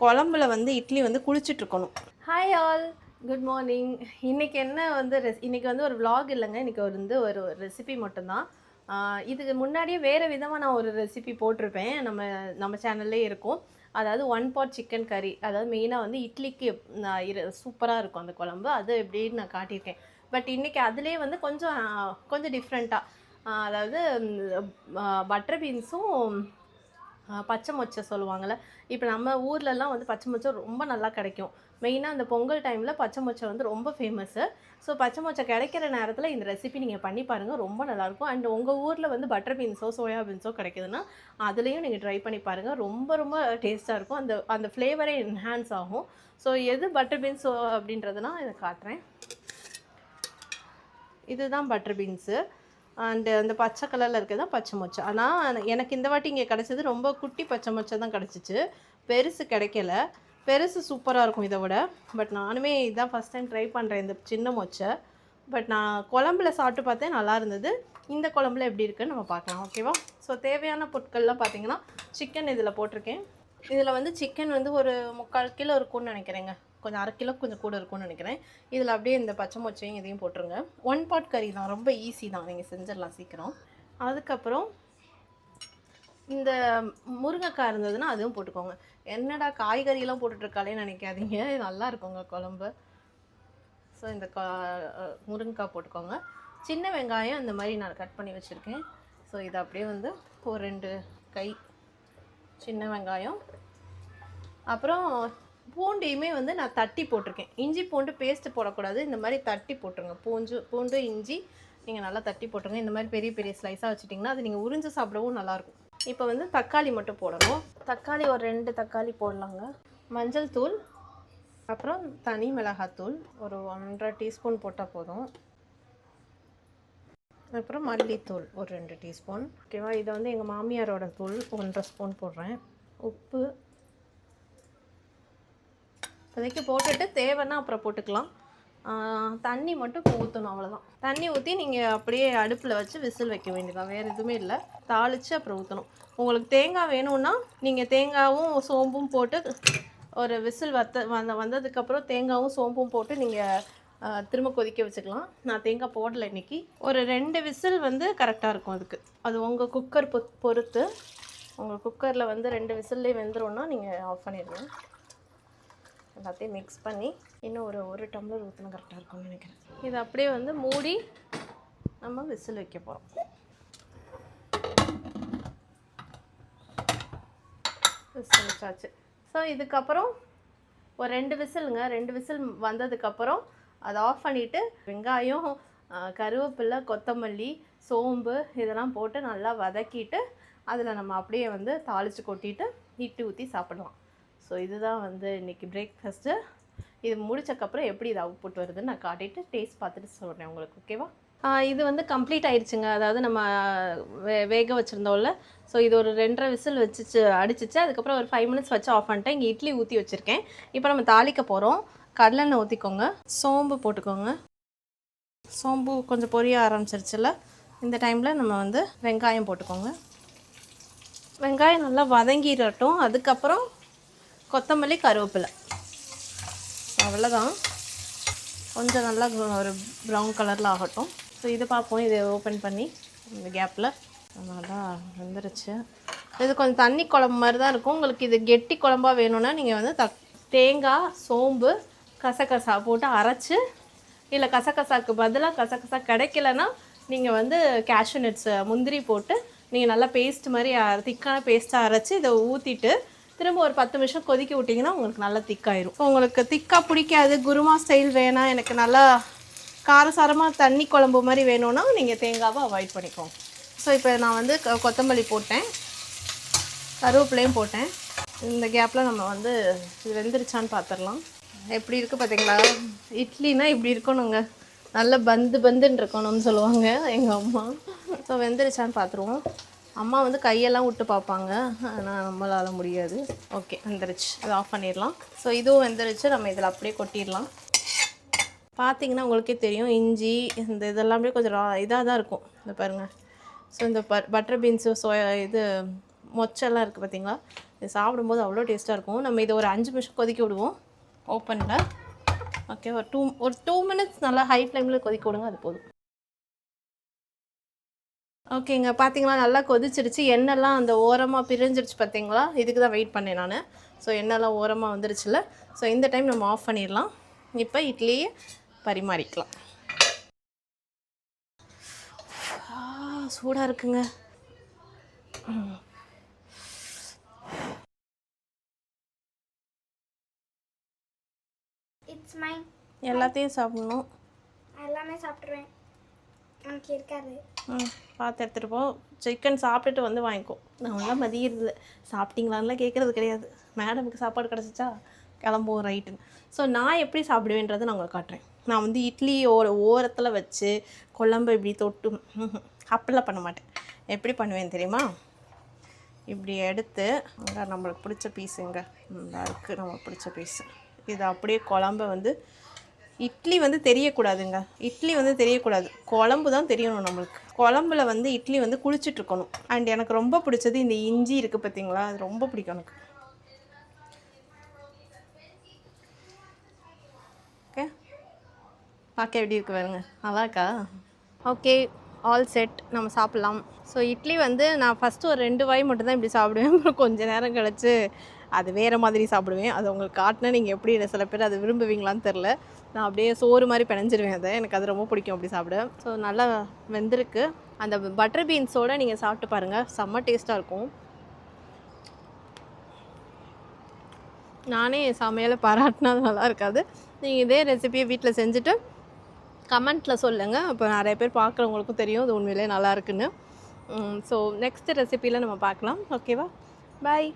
குழம்புல வந்து இட்லி வந்து குளிச்சுட்டு இருக்கணும் ஹாய் ஆல் குட் மார்னிங் இன்னைக்கு என்ன வந்து ரெஸ் இன்னைக்கு வந்து ஒரு vlog இல்லைங்க. இன்னைக்கு வந்து ஒரு ரெசிபி மட்டும்தான். இதுக்கு முன்னாடியே வேறு விதமாக நான் ஒரு ரெசிபி போட்டிருப்பேன். நம்ம நம்ம சேனல்லே இருக்கும். அதாவது ஒன் பாட் சிக்கன் கறி அதாவது மெயினாக வந்து இட்லிக்கு சூப்பராக இருக்கும் அந்த குழம்பு. அது எப்படின்னு நான் காட்டியிருக்கேன். பட் இன்றைக்கி அதுலேயே வந்து கொஞ்சம் கொஞ்சம் டிஃப்ரெண்ட்டாக அதாவது பட்டர் பீன்ஸும் பச்சை மொச்சை சொல்லுவாங்கள்ல இப்போ நம்ம ஊர்லலாம் வந்து பச்சை மொச்சை ரொம்ப நல்லா கிடைக்கும். மெயினாக அந்த பொங்கல் டைமில் பச்சை மொச்சை வந்து ரொம்ப ஃபேமஸ்ஸு ஸோ பச்சை மொச்சை கிடைக்கிற நேரத்தில் இந்த ரெசிபி நீங்கள் பண்ணி பாருங்கள் ரொம்ப நல்லாயிருக்கும் அண்ட் உங்கள் ஊரில் வந்து பட்டர் பீன்ஸோ சோயா பீன்ஸோ கிடைக்குதுன்னா அதுலேயும் நீங்கள் ட்ரை பண்ணி பாருங்கள் ரொம்ப ரொம்ப டேஸ்ட்டாக இருக்கும். அந்த அந்த ஃப்ளேவரே என்ஹான்ஸ் ஆகும். ஸோ எது பட்டர் பீன்ஸோ அப்படின்றதுனா இதை காட்டுறேன். இதுதான் பட்டர் பீன்ஸு அண்டு அந்த பச்சை கலரில் இருக்கிறது தான் பச்சை மொச்சை. ஆனால் எனக்கு இந்த வாட்டி இங்கே கிடச்சது ரொம்ப குட்டி பச்சை மொச்சை தான் கிடச்சிச்சு. பெருசு கிடைக்கல. பெருசு சூப்பராக இருக்கும் இதை விட. பட் நானுமே இதுதான் ஃபஸ்ட் டைம் ட்ரை பண்ணுறேன் இந்த சின்ன மொச்சை. பட் நான் குழம்புல சாப்பிட்டு பார்த்தேன் நல்லா இருந்தது. இந்த குழம்புல எப்படி இருக்குன்னு நம்ம பார்க்கலாம் ஓகேவா ஸோ தேவையான பொருட்கள்லாம் பார்த்தீங்கன்னா சிக்கன் இதில் போட்டிருக்கேன். இதில் வந்து சிக்கன் வந்து ஒரு முக்கால் கிலோ இருக்கும்னு நினைக்கிறேங்க. கொஞ்சம் அரை கிலோ கொஞ்சம் கூட இருக்கும்னு நினைக்கிறேன். இதில் அப்படியே இந்த பச்சை மொச்சையும் இதையும் போட்டுருங்க. ஒன் பாட் கறி தான். ரொம்ப ஈஸி தான். நீங்கள் செஞ்சிடலாம் சீக்கிரம். அதுக்கப்புறம் இந்த முருங்கைக்காய் இருந்ததுன்னா அதுவும் போட்டுக்கோங்க. என்னடா காய்கறியெல்லாம் போட்டுட்ருக்காளேன்னு நினைக்காதீங்க. இது நல்லா இருக்குங்க குழம்பு. ஸோ இந்த கா முருங்கைக்காய் போட்டுக்கோங்க. சின்ன வெங்காயம் இந்த மாதிரி நான் கட் பண்ணி வச்சுருக்கேன். ஸோ இது அப்படியே வந்து ஒரு ரெண்டு கை சின்ன வெங்காயம். அப்புறம் பூண்டையுமே வந்து நான் தட்டி போட்டிருக்கேன். இஞ்சி பூண்டு பேஸ்ட்டு போடக்கூடாது. இந்த மாதிரி தட்டி போட்டுருங்க. பூஞ்சு பூண்டு இஞ்சி நீங்கள் நல்லா தட்டி போட்டுருங்க. இந்த மாதிரி பெரிய பெரிய ஸ்லைஸாக வச்சுட்டிங்கன்னா அது நீங்கள் உறிஞ்சு சாப்பிடவும் நல்லாயிருக்கும். இப்போ வந்து தக்காளி மட்டும் போடணும். தக்காளி ஒரு ரெண்டு தக்காளி போடலாங்க. மஞ்சள் தூள் அப்புறம் தனி மிளகாத்தூள் ஒரு ஒன்றரை டீஸ்பூன் போட்டால் போதும். அப்புறம் மல்லித்தூள் ஒரு ரெண்டு டீஸ்பூன். ஓகேவா? இதை வந்து எங்கள் மாமியாரோட தூள் ஒன்றரை ஸ்பூன் போடுறேன். உப்பு இப்போதைக்கு போட்டுட்டு தேவைன்னா அப்புறம் போட்டுக்கலாம். தண்ணி மட்டும் இப்போ ஊற்றணும் அவ்வளோதான் தண்ணி ஊற்றி நீங்கள் அப்படியே அடுப்பில் வச்சு விசில் வைக்க வேண்டியதான் வேறு எதுவுமே இல்லை. தாளித்து அப்புறம் ஊற்றணும் உங்களுக்கு தேங்காய் வேணும்னா நீங்கள் தேங்காவும் சோம்பும் போட்டு ஒரு விசில் வத்த வந்த வந்ததுக்கப்புறம் தேங்காவும் சோம்பும் போட்டு நீங்கள் திரும்ப கொதிக்க வச்சுக்கலாம். நான் தேங்காய் போடலை இன்னைக்கு. ஒரு ரெண்டு விசில் வந்து கரெக்டாக இருக்கும் அதுக்கு. அது உங்கள் குக்கர் பொ பொறுத்து. உங்கள் குக்கரில் வந்து ரெண்டு விசில்லே வெந்துடும்னா நீங்கள் ஆஃப் பண்ணிடுங்க எல்லாத்தையும் மிக்ஸ் பண்ணி இன்னும் ஒரு ஒரு டம்ளர் ஊற்றினா கரெக்டாக இருக்கும்னு நினைக்கிறேன். இது அப்படியே வந்து மூடி நம்ம விசில் வைக்க போகிறோம் விசில் வச்சாச்சு. ஸோ இதுக்கப்புறம் ஒரு ரெண்டு விசிலுங்க. ரெண்டு விசில் வந்ததுக்கப்புறம் அதை ஆஃப் பண்ணிவிட்டு வெங்காயம் கருவேப்பிலை கொத்தமல்லி சோம்பு இதெல்லாம் போட்டு நல்லா வதக்கிட்டு அதில் நம்ம அப்படியே வந்து தாளித்து கொட்டிட்டு இட்டு ஊற்றி சாப்பிடலாம். ஸோ இதுதான் வந்து இன்றைக்கி பிரேக்ஃபாஸ்ட்டு இது முடிச்சக்கப்புறம் எப்படி இது அவுட்புட் வருதுன்னு நான் காட்டிட்டு டேஸ்ட் பார்த்துட்டு சொல்கிறேன் உங்களுக்கு ஓகேவா இது வந்து கம்ப்ளீட் ஆயிடுச்சுங்க. அதாவது நம்ம வே வேக வச்சுருந்தோம்ல. ஸோ இது ஒரு ரெண்டரை விசில் வச்சுச்சு அடிச்சிச்சு. அதுக்கப்புறம் ஒரு ஃபைவ் மினிட்ஸ் வச்சு ஆஃப் பண்ணிட்டேன். இங்கே இட்லி ஊற்றி வச்சுருக்கேன். இப்போ நம்ம தாளிக்க போகிறோம் கடலெண்ணெய் ஊற்றிக்கோங்க சோம்பு போட்டுக்கோங்க. சோம்பு கொஞ்சம் பொரிய ஆரம்பிச்சிருச்சுல. இந்த டைமில் நம்ம வந்து வெங்காயம் போட்டுக்கோங்க. வெங்காயம் நல்லா வதங்கிடட்டும். அதுக்கப்புறம் கொத்தமல்லி கருவேப்பிலை. அவ்வளோதான் கொஞ்சம் நல்லா ஒரு ப்ரௌன் கலரில் ஆகட்டும். ஸோ இது பார்ப்போம். இதை ஓப்பன் பண்ணி இந்த கேப்பில் நல்லா வந்துருச்சு. இது கொஞ்சம் தண்ணி குழம்பு மாதிரி தான் இருக்கும். உங்களுக்கு இது கெட்டி குழம்பாக வேணும்னா நீங்கள் வந்து தக் தேங்காய் சோம்பு கசகசா போட்டு அரைச்சி இல்லை கசகசாக்கு பதிலாக கசகசா கிடைக்கலனா நீங்கள் வந்து கேஷ்யூ நட்ஸ் முந்திரி போட்டு நீங்கள் நல்லா பேஸ்ட் மாதிரி திக்கான பேஸ்ட்டாக அரைச்சி இதை ஊற்றிட்டு திரும்ப ஒரு பத்து நிமிஷம் கொதிக்க விட்டிங்கன்னா உங்களுக்கு நல்லா திக்காயிரும். உங்களுக்கு திக்காக பிடிக்காது குருமா ஸ்டைல் வேணாம் எனக்கு நல்லா காரசாரமாக தண்ணி குழம்பு மாதிரி வேணும்னா நீங்கள் தேங்காவை அவாய்ட் பண்ணிக்கோங்க. ஸோ இப்போ நான் வந்து கொத்தமல்லி போட்டேன். கருவேப்பிலையும் போட்டேன். இந்த கேப்பில் நம்ம வந்து இது வெந்துருச்சான்னு பார்த்துடலாம் எப்படி இருக்குது பார்த்தீங்களா இட்லினா இப்படி இருக்கணுங்க. நல்ல பந்து பந்துன்னு இருக்கணும்னு சொல்லுவாங்க எங்கள் அம்மா. ஸோ வெந்துருச்சான்னு பார்த்துருவோம் அம்மா வந்து கையெல்லாம் விட்டு பார்ப்பாங்க. ஆனால் நம்மளால் முடியாது. ஓகே வெந்துருச்சு. இது ஆஃப் பண்ணிடலாம். ஸோ இதுவும் வெந்துருச்சு. நம்ம இதில் அப்படியே கொட்டிடலாம். பார்த்தீங்கன்னா உங்களுக்கே தெரியும் இஞ்சி இந்த இதெல்லாமே கொஞ்சம் இதாக தான் இருக்கும். இந்த பாருங்கள் ஸோ இந்த ப பட்டர் பீன்ஸு சோயா இது மொச்செல்லாம் இருக்குது பார்த்தீங்களா? இது சாப்பிடும்போது அவ்வளோ டேஸ்ட்டாக இருக்கும். நம்ம இதை ஒரு அஞ்சு நிமிஷம் கொதிக்க விடுவோம். ஓப்பனில் ஓகே ஒரு டூ ஒரு டூ மினிட்ஸ் நல்லா ஹை ஃப்ளேமில் கொதிக்க விடுங்க அது போதும். ஓகேங்க பார்த்தீங்களா நல்லா கொதிச்சிருச்சு. எண்ணெய்லாம் அந்த ஓரமாக பிரிஞ்சிருச்சு பார்த்தீங்களா இதுக்கு தான் வெயிட் பண்ணேன் நான். ஸோ எண்ணெய்லாம் ஓரமாக வந்துருச்சுல ஸோ இந்த டைம் நம்ம ஆஃப் பண்ணிடலாம். இப்போ இட்லியை பரிமாறிக்கலாம். சூடாக இருக்குங்க. எல்லாத்தையும் சாப்பிடணும். எல்லாமே சாப்பிட்ருவேன் பார்த்து எடுத்துகிட்டு போ. சிக்கன் சாப்பிட்டுட்டு வந்து வாங்கிக்கோ. நாங்களாம் மதியிறது. சாப்பிட்டீங்களான்லாம் கேட்குறது கிடையாது. மேடமுக்கு சாப்பாடு கிடச்சிச்சா? கிளம்புவோம் ரைட்டுன்னு ஸோ நான் எப்படி சாப்பிடுவேன்றதை நான் உங்களுக்கு காட்டுறேன். நான் வந்து இட்லி ஓர ஓரத்தில் வச்சு குழம்பு இப்படி தொட்டு அப்படிலாம் பண்ண மாட்டேன். எப்படி பண்ணுவேன் தெரியுமா? இப்படி எடுத்து அங்கே நம்மளுக்கு பிடிச்ச பீஸுங்க நல்லா இருக்குது நம்மளுக்கு பிடிச்ச பீஸு இது அப்படியே குழம்பு வந்து இட்லி வந்து தெரியக்கூடாதுங்க. இட்லி வந்து தெரியக்கூடாது. குழம்பு தான் தெரியணும் நம்மளுக்கு. குழம்புல வந்து இட்லி வந்து குளிச்சுட்ருக்கணும். அண்ட் எனக்கு ரொம்ப பிடிச்சது இந்த இஞ்சி இருக்குது பார்த்தீங்களா அது ரொம்ப பிடிக்கும் எனக்கு. ஓகே பார்க்க எப்படி இருக்கு பாருங்க. நல்லா இருக்கா? ஓகே ஆல் செட் நம்ம சாப்பிட்லாம். ஸோ இட்லி வந்து நான் ஃபஸ்ட்டு ஒரு ரெண்டு வாய் மட்டும் தான் இப்படி சாப்பிடுவேன். அப்புறம் நேரம் கழிச்சு அது வேறு மாதிரி சாப்பிடுவேன். அது உங்களுக்கு காட்டினா நீங்கள் எப்படி சில பேர் அது விரும்புவீங்களான்னு தெரில நான் அப்படியே சோறு மாதிரி பிணைஞ்சிருவேன் அதை. எனக்கு அது ரொம்ப பிடிக்கும் அப்படி சாப்பிட. ஸோ நல்லா வெந்திருக்கு. அந்த பட்டர் பீன்ஸோடு நீங்கள் சாப்பிட்டு பாருங்கள் செம்ம டேஸ்ட்டாக இருக்கும். நானே சமையலை பாராட்டினா அது நல்லா இருக்காது. நீங்கள் இதே ரெசிபியை வீட்டில் செஞ்சுட்டு கமெண்ட்டில் சொல்லுங்கள் இப்போ நிறைய பேர் பார்க்குறவங்களுக்கும் தெரியும் இது உண்மையிலே நல்லா இருக்குன்னு. ஸோ நெக்ஸ்ட் ரெசிபியில் நம்ம பார்க்கலாம். ஓகேவா பாய்